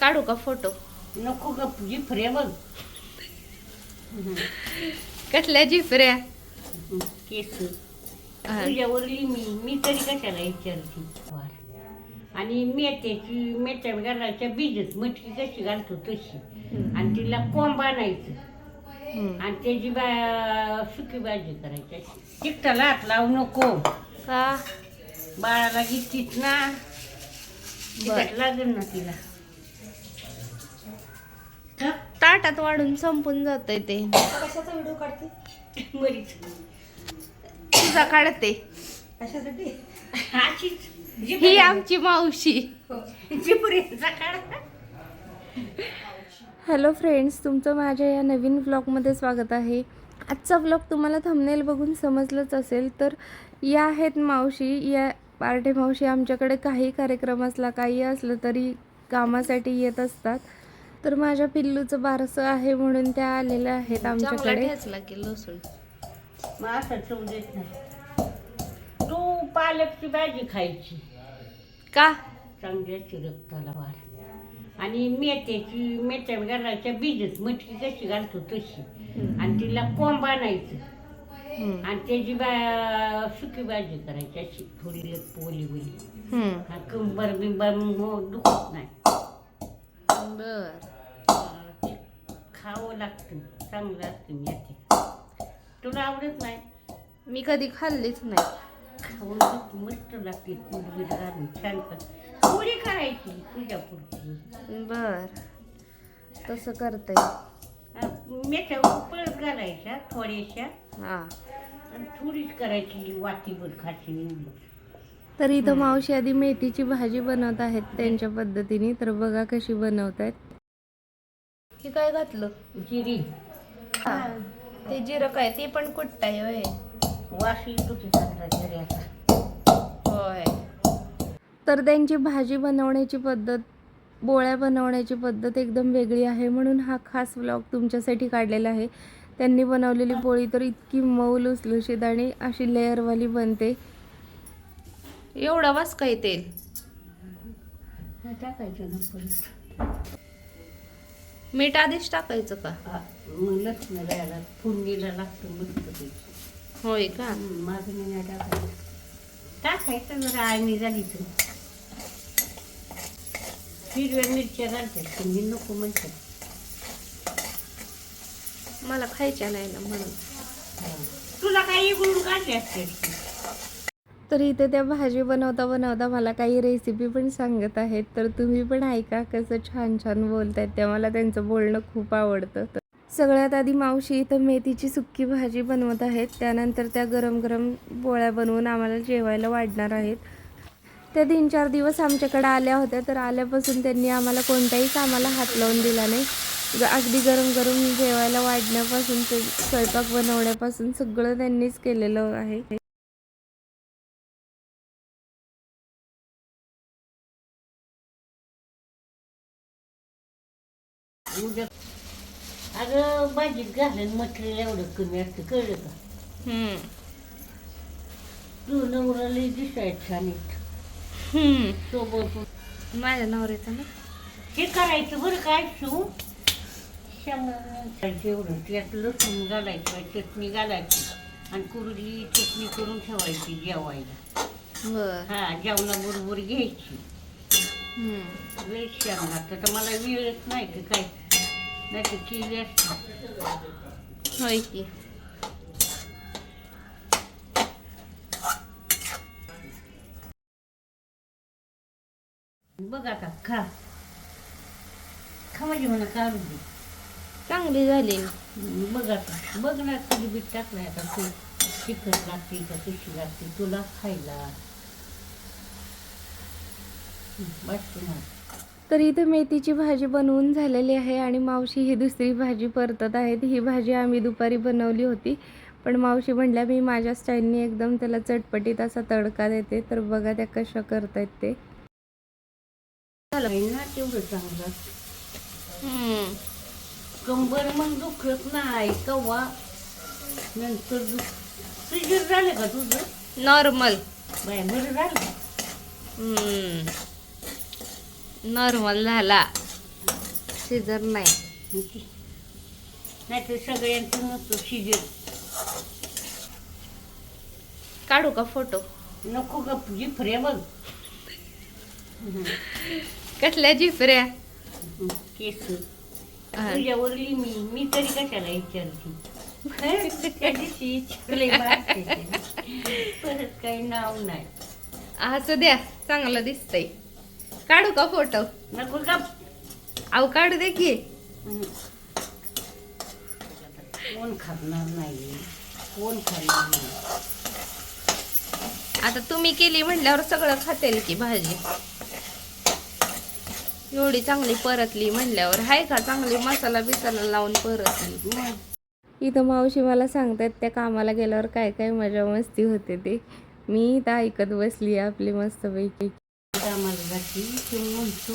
काढू का फोटो? नको ग तुझी फ्रे बघ. कसल्या जिफऱ्या केस. तुझ्यावरली मी मी तरी कशाला विचारते. आणि मेथ्याची मेथ्या घालायच्या बीजच मटकी कशी घालतो तशी. आणि तिला कोंब आणायचं. आणि त्याची बा सुकी भाजी करायची. तिखटाला हात लावू नको. का? बाळाला घेतीच ना. लागेल ना तिला. ताटात वाढून संपून जातंय ते. कशाचा व्हिडिओ काढते? बरीच तुझा काढते. कशासाठी? अशीच ही आमची मावशी. जिपुरीचा काढ. हॅलो फ्रेंड्स तुमचं माझ्या या नवीन व्लॉगमध्ये स्वागत आहे. आजचा व्लॉग तुम्हाला थंबनेल बघून समजलंच असेल तर या आहेत मावशी. या पार्टे मावशी आमच्याकडे काही कार्यक्रम असला काही असलं तरी कामासाठी येत असतात. तर माझ्या पिल्लूचं बारसं आहे म्हणून त्या आलेल्या आहेत आमच्याकडे. मग असं चव देत नाही. तू पालकची भाजी खायची. का? चांगल्याची रक्ताला वाढ. आणि मेथ्याची मेथ्या घालायच्या बीजच मटकी कशी घालतो तशी. आणि तिला कोंब आणायचं. आणि त्याची बा सुकी भाजी करायची अशी थोडी पोली बोली. कंबर बिंबर मग दुखत नाही. बर. खावं लागतं चांगलं असतं मेथी. तुला आवडत नाही? मी कधी खाल्लीच नाही. खाऊन मस्त लागते पूड बीड घालून छान कर. पोळी करायची तुझ्या पुरती. बर. तसं करते. मेथ्या पळत घालायच्या थोड्याशा. हा. आणि थोडीच करायची वाटीभर खाशी निवडून तर इथं मावशी आधी मेथीची भाजी बनवत आहेत त्यांच्या पद्धतीने. तर बघा कशी बनवत आहेत हे काय घातलं? जिरी. ते जिरं काय ते पण कुठताय होय? जिऱ्याचा होय. तर त्यांची भाजी बनवण्याची पद्धत पोळ्या बनवण्याची पद्धत एकदम वेगळी आहे म्हणून हा खास व्लॉग तुमच्यासाठी काढलेला आहे. त्यांनी बनवलेली पोळी तर इतकी मऊ लुसलुशीत आणि अशी लेअरवाली बनते. एवढा वास काय तेल? टाकायचं मीठ आधीच टाकायचं का? मग लसण राहायला फोडणीला लागतं मस्त ते होय का? माझं मी नाही टाकायचं. टाकायचं जरा आळणी झाली तर. हिरव्या मिरच्या घालतात तुम्ही नको म्हणतात मला खायच्या नाही ना म्हणून. तुला काही इकडून काढले असते? तर इथे त्या भाजी बनवता बनवता मला काही रेसिपी पण सांगत आहेत. तर तुम्ही पण ऐका कसं छान छान बोलत आहेत ते मला त्यांचं बोलणं खूप आवडतं. तर सगळ्यात आधी मावशी इथं मेथीची सुक्की भाजी बनवत आहेत. त्यानंतर त्या गरम गरम पोळ्या बनवून आम्हाला जेवायला वाढणार आहेत. त्या तीन चार दिवस आमच्याकडे आल्या होत्या तर आल्यापासून त्यांनी आम्हाला कोणत्याही कामाला हात लावून दिला नाही. अगदी गरम गरम जेवायला वाढण्यापासून ते स्वयंपाक बनवण्यापासून सगळं त्यांनीच केलेलं आहे. उद्या अगं भाजीत घालून मटेरियल एवढं कमी असतं कळलं का? हम्म. तू नवराला दिसायचं छान येत हम्म. सोबत माझ्या नवऱ्याचा ना? हे करायचं बरं काय शिव शेंगदाण्याचं एवढं त्यात लसूण घालायचं चटणी घालायची आणि कुरडी चटणी करून ठेवायची जेवायला. बर. हा जेवणाबरोबर घ्यायची. लय छान लागतं. तर मला वेळच नाही की काय? नाही तर केली असते होय की बघ आता खा खा माझी मला काढून दे चांगली झाली बघ आता बघ ना कधी बीट टाकलंय आता तू चिकन लागते का कशी लागते तुला खायला बस तुम्हाला तर इथे मेथीची भाजी बनवून झालेली आहे आणि मावशी ही दुसरी भाजी परतत आहेत. ही भाजी आम्ही दुपारी बनवली होती. पण मावशी म्हणल्या मी माझ्या स्टाईलने एकदम त्याला चटपटीत असा तडका देते. तर बघा त्या कशा करतायत ते. कंबर मग दुखत नाही कवा नंतर झालं का तुझं? नॉर्मल. बाय बरं झालं. नॉर्मल झाला. सीझर नाही. नाही तर सगळ्यांचं नसतो शिजन काढू का फोटो? नको का जिफरे बघ. कसल्या जिफऱ्या केस. तुझ्यावरली मी मी तरी कशाला विचारते त्या दिवशी विचारले बारके. परत काही नाव नाही. असं द्या. चांगलं दिसतंय. काढू का फोटो? नको अहो काढू दे की. कोण खाणार नाही? कोण खाणार नाही? आता तुम्ही केली म्हटल्यावर सगळं खातेल की भाजी. एवढी चांगली परतली म्हटल्यावर हाय का? चांगली मसाला बिसाला लावून परतली. इथं मावशी मला सांगतात त्या कामाला गेल्यावर काय काय मजा मस्ती होते ते. मी इथं ऐकत बसली आपली मस्तपैकी. ते म्हणतो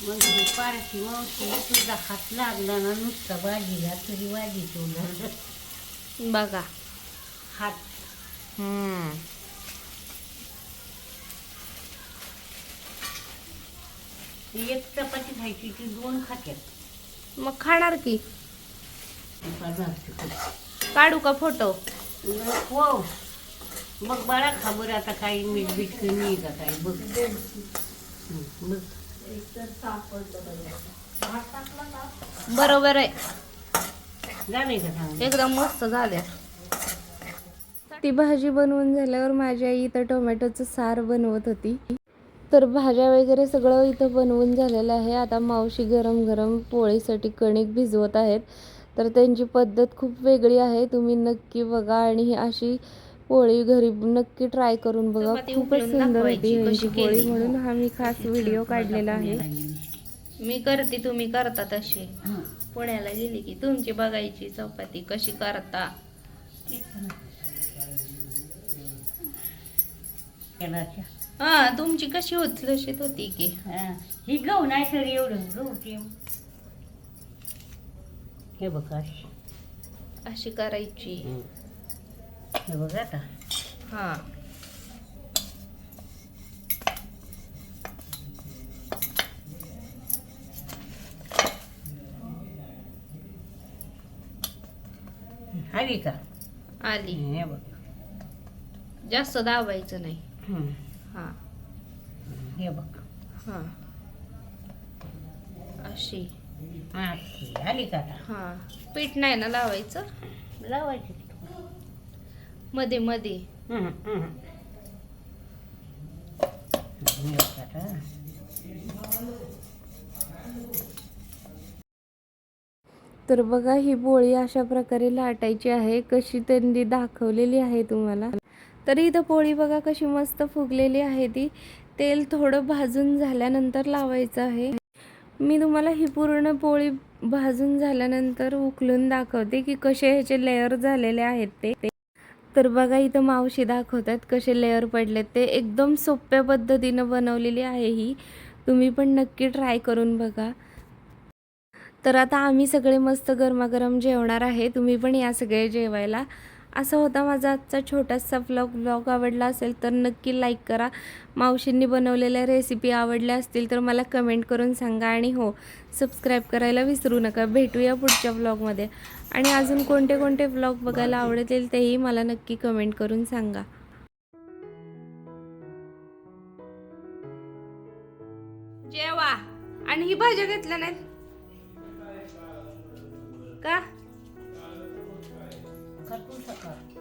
म्हणजे पारशी मावशी तुझा हात लागला ना नुसता भाजीला तुझी भाजी ठेवला बघा हात एक चपाती खायची ती दोन खात्यात मग खाणार की काढू का फोटो हो बघ बाळा खा बरं आता काही मीठ बीठ कमी का काय? बघ. बघ. बरोबर आहे. झालंय का सांग एकदम मस्त ती भाजी बनवून झाल्यावर माझी आई इथं टोमॅटोचं सार बनवत होती. तर भाज्या वगैरे सगळं इथं बनवून झालेलं आहे. आता मावशी गरम गरम पोळीसाठी कणिक भिजवत आहेत. तर त्यांची पद्धत खूप वेगळी आहे. तुम्ही नक्की बघा आणि अशी पोळी घरी नक्की ट्राय करून बघा. खूपच सुंदर होती यांची पोळी. म्हणून हा मी खास व्हिडिओ काढलेला आहे. मी करते तुम्ही करता तशी. हं. पुण्याला गेली की तुमची बघायची चपाती कशी करता. हा तुमची कशी होत लशीत होती की. हा. ही गहू नाही सर एवढं. गहू हे बघ अशी. करायची. हे बघ आता. हा. हवी का? आली. हे बघ. जास्त दाबायचं नाही. हं. हा. हे बघ. हा. अशी. अशी आली का आता? हा. पीठ नाही ना लावायचं? लावायची मध्ये मध्ये. तर बघा ही पोळी अशा प्रकारे लाटायची आहे. कशी त्यांनी दाखवलेली आहे तुम्हाला. तर इथं पोळी बघा कशी मस्त फुगलेली आहे ती. तेल थोडं भाजून झाल्यानंतर लावायचं आहे. मी तुम्हाला ही पूर्ण पोळी भाजून झाल्यानंतर उकलून दाखवते की कसे ह्याचे लेअर झालेले आहेत ते. तर बघा इथं मावशी दाखवतात कसे लेअर पडलेत. ते एकदम सोप्या पद्धतीनं बनवलेली आहे ही. तुम्ही पण नक्की ट्राय करून बघा. तर आता आम्ही सगळे मस्त गरमागरम जेवणार आहे. तुम्ही पण या सगळे जेवायला. असा होता माझा आजचा छोटासा ब्लॉग ब्लॉग आवडला असेल तर नक्की लाईक करा. मावशींनी बनवलेल्या रेसिपी आवडल्या असतील तर मला कमेंट करून सांगा. आणि हो सबस्क्राईब करायला विसरू नका. भेटूया पुढच्या ब्लॉगमध्ये आणि अजून कोणते कोणते ब्लॉग बघायला आवडतील तेही मला नक्की कमेंट करून सांगा. जेवा. आणि ही भाज्या घेतल्या नाहीत. का? 가끔 샀다.